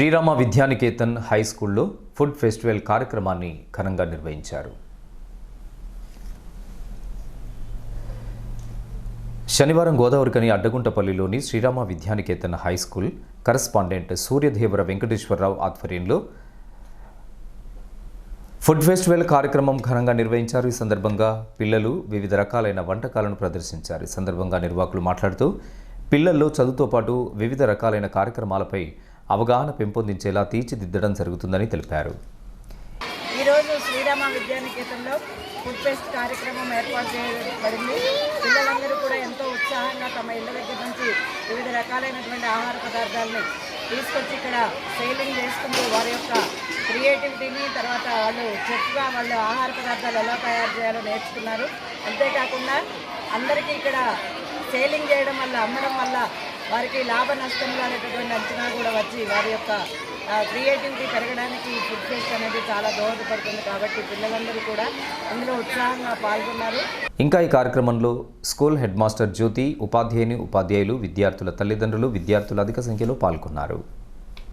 Srirama Vidyaniketan high స్కూల్లో food festival కార్యక్రమాన్ని ఘనంగా నిర్వహించారు. శనివారం గోదావరికని అడ్డగుంటపల్లిలోని Srirama Vidyaniketan high school correspondent Suryadevara Venkateswararao ఆధ్వర్యంలో ఫుడ్ ఫెస్టివల్ కార్యక్రమం ఘనంగా నిర్వహించారు. ఈ సందర్భంగా పిల్లలు వివిధ రకాలైన వంటకాలను ప్రదర్శించారు. ఈ సందర్భంగా నిర్వాహకులు మాట్లాడుతూ పిల్లల్లో చదువుతో పాటు వివిధ రకాలైన కార్యక్రమాలపై అవగాహన పెంపొందించేలా తీర్చిదిద్దడం జరుగుతుందని తెలిపారు. ఈరోజు శ్రీరామ విద్యానికేతన్లో ఫుడ్ ఫెస్ట్ కార్యక్రమం ఏర్పాటు చేయబడింది. పిల్లలందరూ కూడా ఎంతో ఉత్సాహంగా తమ ఇళ్ళ దగ్గర నుంచి వివిధ రకాలైనటువంటి ఆహార పదార్థాలని తీసుకొచ్చి ఇక్కడ సేలింగ్ చేసుకుంటూ వారి యొక్క క్రియేటివిటీని తర్వాత వాళ్ళు చెఫ్గా వాళ్ళు ఆహార పదార్థాలు ఎలా తయారు చేయాలో నేర్చుకున్నారు. అంతేకాకుండా అందరికీ ఇక్కడ సేలింగ్ చేయడం వల్ల అమ్మడం వల్ల వారికి లాభ నష్టంలో అనేటటువంటి అంచనా వచ్చి వారి యొక్క క్రియేటివిటీ పెరగడానికి ఈ ఫుడ్ ఫెస్ట్ అనేది చాలా దోహదపడుతుంది కాబట్టి పిల్లలందరూ కూడా ఇందులో ఉత్సాహంగా పాల్గొన్నారు. ఇంకా ఈ కార్యక్రమంలో స్కూల్ హెడ్ మాస్టర్ జ్యోతి ఉపాధ్యాయుని ఉపాధ్యాయులు విద్యార్థుల తల్లిదండ్రులు విద్యార్థులు అధిక సంఖ్యలో పాల్గొన్నారు.